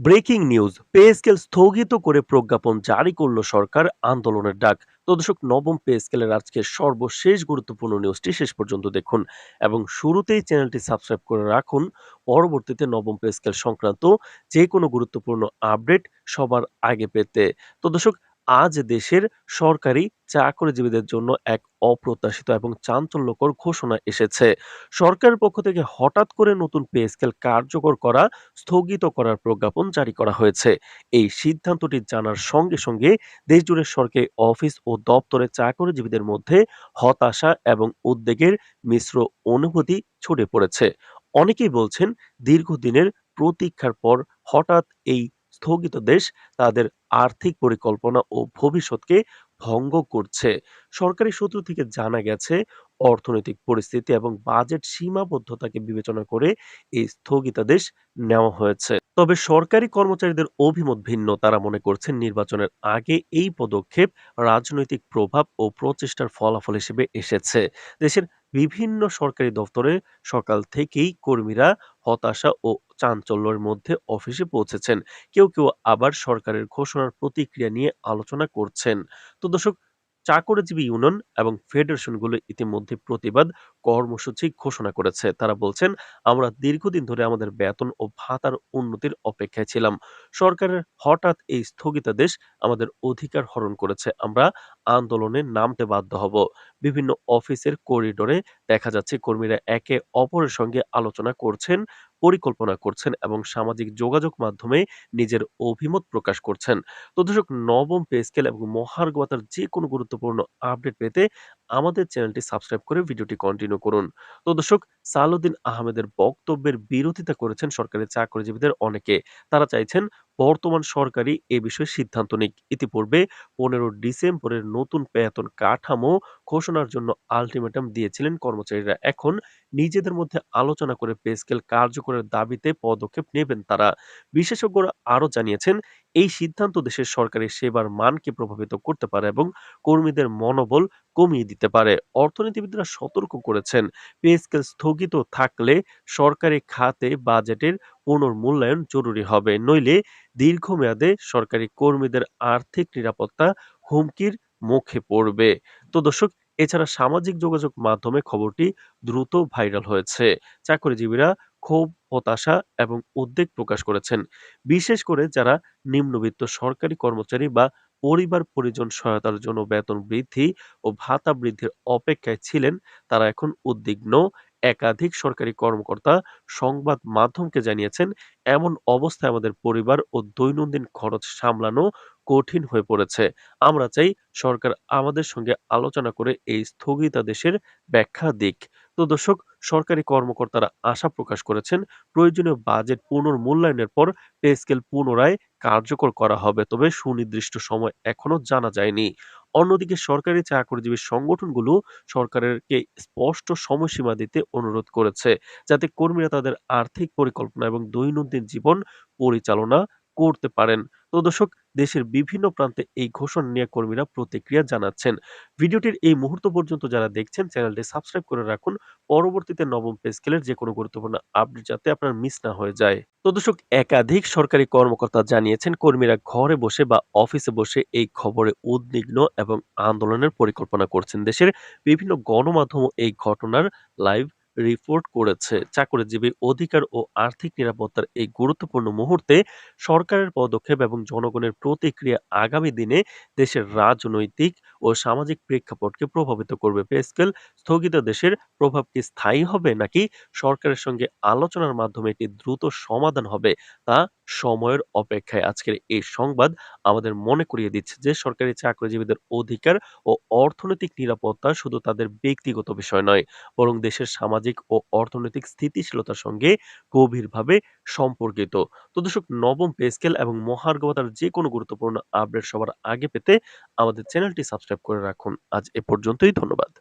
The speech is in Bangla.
Breaking news. পে স্কেল স্থগিত করে প্রজ্ঞাপন জারি করল সরকার আন্দোলনের ডাক। তো দর্শক, নবম পে স্কেলের আজকে সর্বশেষ গুরুত্বপূর্ণ নিউজটি শেষ পর্যন্ত দেখুন এবং শুরুতেই চ্যানেলটি সাবস্ক্রাইব করে রাখুন। পরবর্তীতে নবম পে স্কেল সংক্রান্ত যে কোনো গুরুত্বপূর্ণ আপডেট সবার আগে পেতে। তো দর্শক আজ দেশের সরকারি চাকরিজীবীদের জন্য এক অপ্রত্যাশিত এবং চাঞ্চল্যকর ঘোষণা এসেছে। সরকারের পক্ষ থেকে হঠাৎ করে নতুন পে স্কেল কার্যকর করা, স্থগিত করার প্রজ্ঞাপন জারি করা হয়েছে। এই সিদ্ধান্তটি জানার সঙ্গে সঙ্গে দেশজুড়ে সরকারি অফিস ও দপ্তরে চাকরিজীবীদের মধ্যে হতাশা এবং উদ্বেগের মিশ্র অনুভূতি ছড়িয়ে পড়েছে। অনেকেই বলছেন, দীর্ঘদিনের প্রতীক্ষার পর হঠাৎ এই স্থগিতাদেশ তাদের আর্থিক পরিকল্পনা ও ভবিষ্যৎকে ভঙ্গ করছে। সরকারি সূত্র থেকে জানা গেছে, অর্থনৈতিক পরিস্থিতি এবং বাজেট সীমাবদ্ধতাকে বিবেচনা করে এই স্থগিতাদেশ নেওয়া হয়েছে। তবে সরকারি কর্মচারীদের অভিমত ভিন্ন, তারা মনে করছেন নির্বাচনের আগে এই পদক্ষেপ রাজনৈতিক প্রভাব ও প্রচেষ্টার ফলাফল হিসেবে এসেছে। দেশের বিভিন্ন সরকারি দপ্তরে সকাল থেকেই কর্মীরা হতাশা ও চাঞ্চল্যের মধ্যে অফিসে পৌঁছেছেন। কেউ কেউ আবার সরকারের ঘোষণার প্রতিক্রিয়া নিয়ে আলোচনা করছেন। তো দর্শক, চাকরিজীবী ইউনিয়ন এবং ফেডারেশনগুলো ইতিমধ্যে প্রতিবাদ কর্মসূচি ঘোষণা করেছে। তারা বলছেন, আমরা দীর্ঘদিন ধরে আমাদের বেতন ও ভাতার উন্নতির অপেক্ষায় ছিলাম। সরকারের হঠাৎ এই স্থগিতাদেশ আমাদের অধিকার হরণ করেছে। আমরা আন্দোলনে নামতে বাধ্য হব। বিভিন্ন অফিসের করিডোরে দেখা যাচ্ছে, কর্মীরা একে অপরের সঙ্গে আলোচনা করছেন। পরিকল্পনা করছেন এবং সামাজিক যোগাযোগ মাধ্যমে নিজের অভিমত প্রকাশ করছেন। তো দর্শক, নবম পে স্কেল এবং মহার্ঘতার যে কোনো গুরুত্বপূর্ণ আপডেট পেতে আমাদের চ্যানেলটি সাবস্ক্রাইব করে ভিডিওটি কন্টিনিউ করুন। তো দর্শক সালুদ্দিন আহমেদের বক্তব্যের বিরোধিতা করেছেন সরকারি চাকরিজীবীদের অনেকে। তারা চাইছেন বর্তমান সরকারই এ বিষয়ে সিদ্ধান্ত নিক। ইতিপূর্বে পনেরো ডিসেম্বরের নতুন বেতন কাঠামো ঘোষণার জন্য আলটিমেটাম দিয়েছিলেন কর্মচারীরা। এখন নিজেদের মধ্যে আলোচনা করে পে স্কেল কার্যকরের দাবিতে পদক্ষেপ নেবেন তারা। বিশেষজ্ঞরা আরও জানিয়েছেন এই সিদ্ধান্ত দেশের সরকারি সেবার মানকে প্রভাবিত করতে পারে এবং কর্মীদের মনোবল কমিয়ে দিতে পারে। অর্থনীতিবিদরা সতর্ক করেছেন, পে স্কেল স্থগিত থাকলে সরকারি খাতে বাজেটের পুনর্মূল্যায়ন জরুরি হবে, নইলে দীর্ঘমেয়াদে সরকারি কর্মীদের আর্থিক নিরাপত্তা হুমকির মুখে পড়বে। তো দর্শক, এছাড়া সামাজিক যোগাযোগ মাধ্যমে খবরটি দ্রুত ভাইরাল হয়েছে। চাকরিজীবীরা ক্ষোভ, হতাশা এবং উদ্বেগ প্রকাশ করেছেন। বিশেষ করে যারা নিম্নবিত্ত সরকারি কর্মচারী বা পরিবার পরিজন সহায়তার জন্য বেতন বৃদ্ধি ও ভাতা বৃদ্ধির অপেক্ষায় ছিলেন, তারা এখন উদ্বিগ্ন, একাধিক সরকারি কর্মকর্তা সংবাদ মাধ্যমকে জানিয়েছেন, এমন অবস্থায় আমাদের পরিবার ও দৈনন্দিন খরচ সামলানো কঠিন হয়ে পড়েছে। আমরা চাই সরকার আমাদের সঙ্গে আলোচনা করে এই স্থগিতাদেশের ব্যাখ্যা দিক। তো দর্শক সরকারি কর্মকর্তারা আশা প্রকাশ করেছেন প্রয়োজনীয় বাজেট পুনর্মূল্যায়নের পর পে স্কেল পুনরায় কার্যকর করা হবে, তবে সুনির্দিষ্ট সময় এখনও জানা যায়নি। অন্যদিকে সরকারি চাকরিজীবী সংগঠনগুলো সরকারেরকে স্পষ্ট সময়সীমা দিতে অনুরোধ করেছে, যাতে কর্মীরা তাদের আর্থিক পরিকল্পনা এবং দৈনন্দিন জীবন পরিচালনা করতে পারেন। তো দর্শক, দেশের বিভিন্ন প্রান্তে এই ঘোষণা নিয়ে কর্মীরা প্রতিক্রিয়া জানাচ্ছেন। ভিডিওটির এই মুহূর্ত পর্যন্ত যারা দেখছেন, চ্যানেলটি সাবস্ক্রাইব করে রাখুন। পরবর্তীতে নবম পে স্কেলের যে কোনো গুরুত্বপূর্ণ আপডেট যাতে আপনার মিস না হয়ে যায়। তো দর্শক, একাধিক সরকারি কর্মকর্তা জানিয়েছেন, কর্মীরা ঘরে বসে বা অফিসে বসে এই খবরে উদ্বিগ্ন এবং আন্দোলনের পরিকল্পনা করছেন। দেশের বিভিন্ন গণমাধ্যম এই ঘটনার লাইভ রিপোর্ট করেছে চাকরিজীবী অধিকার ও আর্থিক নিরাপত্তার এই গুরুত্বপূর্ণ মুহূর্তে সরকারের পদক্ষেপ এবং জনগণের প্রতিক্রিয়া আগামী দিনে দেশের রাজনৈতিক ও সামাজিক প্রেক্ষাপটকে প্রভাবিত করবে। পে স্কেল স্থগিতাদেশের প্রভাব কি স্থায়ী হবে নাকি সরকারের সঙ্গে আলোচনার মাধ্যমে এটি দ্রুত সমাধান হবে তা সময়ের অপেক্ষায়? আজকের এই সংবাদ আমাদের মনে করিয়ে দিচ্ছে যে, সরকারি চাকরিজীবীদের অধিকার ও অর্থনৈতিক নিরাপত্তা শুধু তাদের ব্যক্তিগত বিষয় নয়, বরং দেশের সামাজিক ও অর্থনৈতিক স্থিতিশীলতার সঙ্গে গভীরভাবে সম্পর্কিত। তো দর্শক, নবম পে স্কেল এবং মহার্ঘ ভাতার যে কোনো গুরুত্বপূর্ণ আপডেট সবার আগে পেতে আমাদের চ্যানেলটি সাবস্ক্রাইব করে রাখুন। আজ এ পর্যন্তই, ধন্যবাদ।